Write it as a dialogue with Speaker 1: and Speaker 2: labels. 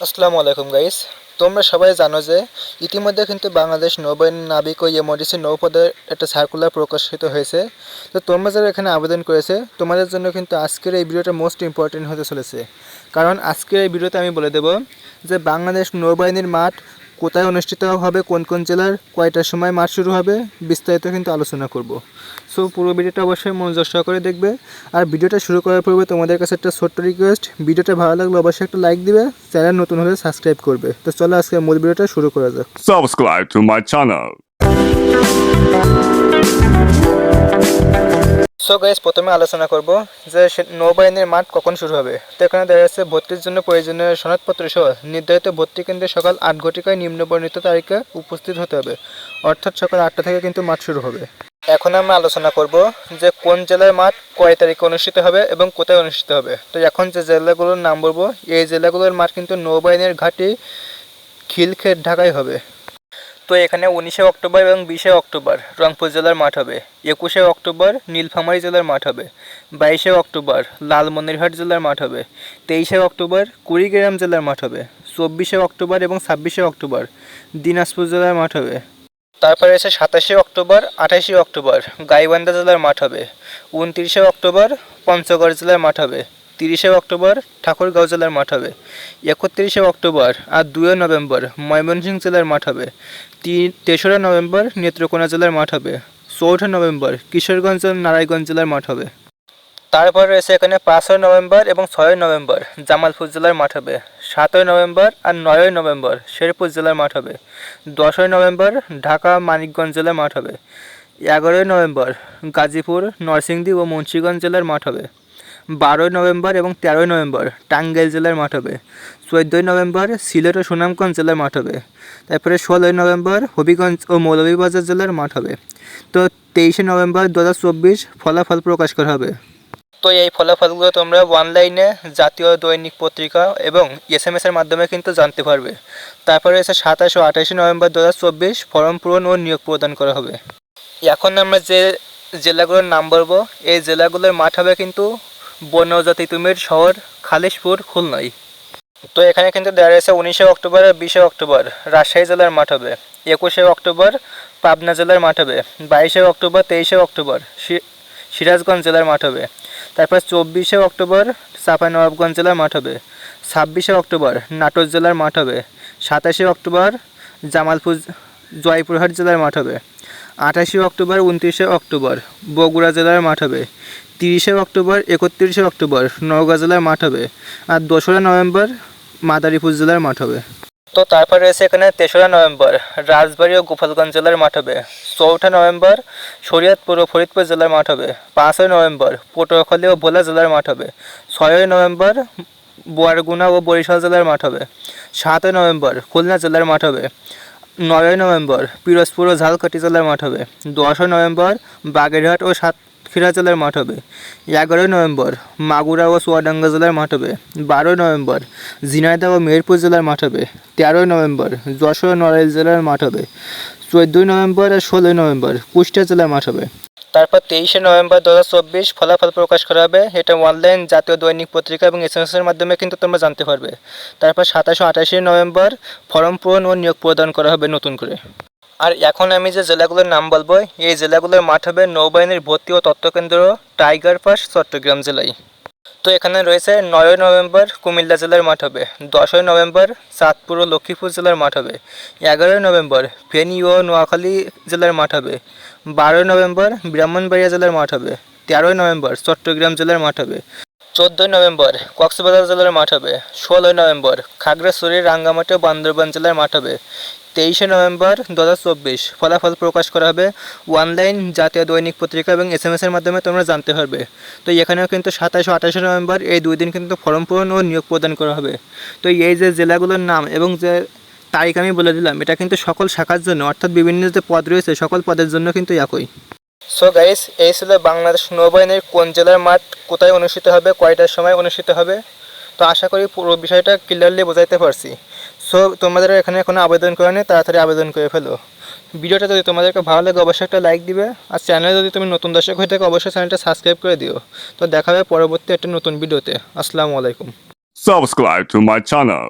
Speaker 1: আসসালামু আলাইকুম গাইস তোমরা সবাই জানো যে ইতিমধ্যে কিন্তু বাংলাদেশ নৌবাহিনী নাবিক ও এমডিসি নৌপদের একটা সার্কুলার প্রকাশিত হয়েছে। তো তোমরা যারা এখানে আবেদন করেছে, তোমাদের জন্য কিন্তু আজকের এই ভিডিওটা মোস্ট ইম্পর্টেন্ট হতে চলেছে। কারণ আজকের এই ভিডিওতে আমি বলে দেব যে বাংলাদেশ নৌবাহিনীর মাঠ কোথায় অনুষ্ঠিত হবে, কোন কোন জেলার, কয়টার সময় মাঠ শুরু হবে, বিস্তারিত কিন্তু আলোচনা করব। সো পুরো ভিডিওটা অবশ্যই মনোযোগ সহকারে দেখবে। আর ভিডিওটা শুরু করার পূর্বে তোমাদের কাছে একটা ছোট্ট রিকোয়েস্ট ভিডিওটা ভালো লাগলে অবশ্যই একটা লাইক দিবে, চ্যানেল নতুন হলে সাবস্ক্রাইব করবে। তো চলো আজকে মূল ভিডিওটা শুরু করা যাক।
Speaker 2: Subscribe to my channel.
Speaker 1: So guys প্রথমে আলোচনা করব যে নৌবাহিনীর মাঠ কখন শুরু হবে। তো এখানে দেখা যাচ্ছে ভর্তির জন্য প্রয়োজনীয় সনদপত্র সহ নির্ধারিত ভর্তি কেন্দ্রে সকাল আট ঘটিকায় নিম্নবর্ণিত তারিখে উপস্থিত হতে হবে। অর্থাৎ সকাল আটটা থেকে কিন্তু মাঠ শুরু হবে। এখন আমরা আলোচনা করব যে কোন জেলার মাঠ কয় তারিখে অনুষ্ঠিত হবে এবং কোথায় অনুষ্ঠিত হবে। তো এখন যে জেলাগুলোর নাম বলব, এই জেলাগুলোর মাঠ কিন্তু নৌবাহিনীর ঘাঁটি খিলক্ষেত ঢাকায় হবে। তো এখানে উনিশে অক্টোবর এবং বিশে অক্টোবর রংপুর জেলার মাঠ হবে। একুশে অক্টোবর নীলফামারী জেলার মাঠ হবে। বাইশে অক্টোবর লালমনিরহাট জেলার মাঠ হবে। তেইশে অক্টোবর কুড়িগ্রাম জেলার মাঠ হবে। চব্বিশে অক্টোবর এবং ছাব্বিশে অক্টোবর দিনাজপুর জেলার মাঠ হবে। তারপরে এসে সাতাশে অক্টোবর, আঠাশে অক্টোবর গাইবান্ধা জেলার মাঠ হবে। উনত্রিশে অক্টোবর পঞ্চগড় জেলার মাঠ হবে। তিরিশে অক্টোবর ঠাকুরগাঁও জেলার মাঠ হবে। একত্রিশে অক্টোবর আর দুই নভেম্বর ময়মনসিংহ জেলার মাঠ হবে। তেসরা নভেম্বর নেত্রকোনা জেলার মাঠ হবে। চৌঠা নভেম্বর কিশোরগঞ্জ নারায়ণগঞ্জ জেলার মাঠ হবে। তারপর রয়েছে এখানে পাঁচই নভেম্বর এবং ছয়ই নভেম্বর জামালপুর জেলার মাঠ হবে। সাতই নভেম্বর আর নয়ই নভেম্বর শেরপুর জেলার মাঠ হবে। দশই নভেম্বর ঢাকা মানিকগঞ্জ জেলার মাঠ হবে। এগারোই নভেম্বর গাজীপুর, নরসিংদী ও মুন্সিগঞ্জ জেলার মাঠ হবে। বারোই নভেম্বর এবং তেরোই নভেম্বর, টাঙ্গাইল জেলার মাঠ হবে। চোদ্দোই নভেম্বর, সিলেট ও সুনামগঞ্জ জেলার মাঠ হবে। তারপরে ষোলোই নভেম্বর, হবিগঞ্জ ও মৌলভীবাজার জেলার মাঠ হবে। তো তেইশে নভেম্বর দু হাজার চব্বিশ ফলাফল প্রকাশ করা হবে। তো এই ফলাফলগুলো তোমরা অনলাইনে জাতীয় দৈনিক পত্রিকা এবং এস এম এর মাধ্যমে কিন্তু জানতে পারবে। তারপরে এসে সাতাশ ও আঠাশে নভেম্বর দু হাজার চব্বিশ ফর্ম পূরণ ও নিয়োগ প্রদান করা হবে। এখন আমরা যে জেলাগুলোর নাম বলব, এই জেলাগুলোর মাঠ হবে কিন্তু বনজাতি তুমির শহর খালিশপুর খুলনাই তো এখানে কিন্তু দেওয়া রয়েছে উনিশে অক্টোবর আর বিশে অক্টোবর, রাজশাহী জেলার মাঠ হবে। একুশে অক্টোবর, পাবনা জেলার মাঠ হবে। বাইশে অক্টোবর, তেইশে অক্টোবর সিরাজগঞ্জ জেলার মাঠ হবে। তারপর চব্বিশে অক্টোবর চাঁপানবাবগঞ্জ জেলার মাঠ হবে। ছাব্বিশে অক্টোবর, নাটোর জেলার মাঠ হবে। সাতাশে অক্টোবর, জামালপুর, জয়পুরহাট জেলার মাঠ হবে। আঠাশে অক্টোবর, উনত্রিশে অক্টোবর, বগুড়া জেলার মাঠ হবে। তিরিশে অক্টোবর, একত্রিশে অক্টোবর, নওগাঁ জেলার মাঠ হবে আর দোসরা নভেম্বর, মাদারীপুর জেলার মাঠ হবে। তো তারপর রয়েছে এখানে তেসরা নভেম্বর, রাজবাড়ী ও গোপালগঞ্জ জেলার মাঠ হবে। চৌঠা নভেম্বর, শরীয়তপুর ও ফরিদপুর জেলার মাঠ হবে। পাঁচই নভেম্বর, পটুয়াখালী ও ভোলা জেলার মাঠ হবে। ছয়ই নভেম্বর, বোয়ারগুনা ও বরিশাল জেলার মাঠ হবে। সাতই নভেম্বর, খুলনা জেলার মাঠ হবে। নয়ই নভেম্বর, পিরোজপুর ও ঝালকাঠি জেলার মাঠ হবে। দশই নভেম্বর, বাগেরহাট ও সাতক্ষীরা জেলার মাঠ হবে। এগারোই নভেম্বর মাগুরা ও চুয়াডাঙ্গা জেলার মাঠ হবে। বারোই নভেম্বর ঝিনাইদহ ও মেহেরপুর জেলার মাঠ হবে। তেরোই নভেম্বর যশোর নড়াইল জেলার মাঠ হবে। চোদ্দোই নভেম্বর আর ষোলোই নভেম্বর কুষ্টিয়া জেলার মাঠ হবে। তারপর তেইশে নভেম্বর দু হাজার চব্বিশ ফলাফল প্রকাশ করা হবে। এটা অনলাইন জাতীয় দৈনিক পত্রিকা এবং এস এর মাধ্যমে কিন্তু তোমরা জানতে পারবে। তারপর সাতাশ আঠাশে নভেম্বর ফর্ম পূরণ ও নিয়োগ প্রদান করা হবে নতুন করে। আর এখন আমি যে জেলাগুলোর নাম বলব, এই জেলাগুলোর মাঠ হবে নৌবাহিনীর ভর্তি ও তত্ত্বকেন্দ্র টাইগার পাস, চট্টগ্রাম জেলায়। তো এখানে রয়েছে নয়ই নভেম্বর কুমিল্লা জেলার মাঠ হবে, দশই নভেম্বর চাঁদপুর ও লক্ষ্মীপুর জেলার মাঠ হবে, এগারোই নভেম্বর ফেনী ও নোয়াখালী জেলার মাঠ হবে, বারোই নভেম্বর ব্রাহ্মণবাড়িয়া জেলার মাঠ হবে, তেরোই নভেম্বর চট্টগ্রাম জেলার মাঠ হবে। চোদ্দোই নভেম্বর, কক্সবাজার জেলার মাঠ হবে। ষোলোই নভেম্বর খাগড়াছড়ি রাঙ্গামাটি ও বান্দরবান জেলার মাঠ হবে। তেইশে নভেম্বর, দু হাজার চব্বিশ, ফলাফল প্রকাশ করা হবে অনলাইন জাতীয় দৈনিক পত্রিকা এবং এস এর মাধ্যমে তোমরা জানতে পারবে। তো এখানেও কিন্তু সাতাশ ও আঠাশে নভেম্বর, এই দুই দিন কিন্তু ফর্ম পূরণ ও নিয়োগ প্রদান করা হবে। তো এই যে জেলাগুলোর নাম এবং যে তারিখ আমি বলে দিলাম, এটা কিন্তু সকল শাখার জন্য, অর্থাৎ বিভিন্ন যে পদ রয়েছে, সকল পদের জন্য কিন্তু একই। সো গাইস এই ছিল বাংলাদেশ নৌবাহিনীর কোন জেলার মাঠ কোথায় অনুষ্ঠিত হবে, কয়টার সময় অনুষ্ঠিত হবে। তো আশা করি পুরো বিষয়টা ক্লিয়ারলি বোঝাইতে পারছি। সো তোমাদের এখানে কোনো আবেদন করে নি তাড়াতাড়ি আবেদন করে ফেলো। ভিডিওটা যদি তোমাদেরকে ভালো লাগে, অবশ্যই একটা লাইক দিবে। আর চ্যানেলে যদি তুমি নতুন দর্শক হয়ে থাকো, অবশ্যই চ্যানেলটা সাবস্ক্রাইব করে দিও। তো দেখা হবে পরবর্তী একটা নতুন ভিডিওতে। আসসালামু আলাইকুম।
Speaker 2: Subscribe to my channel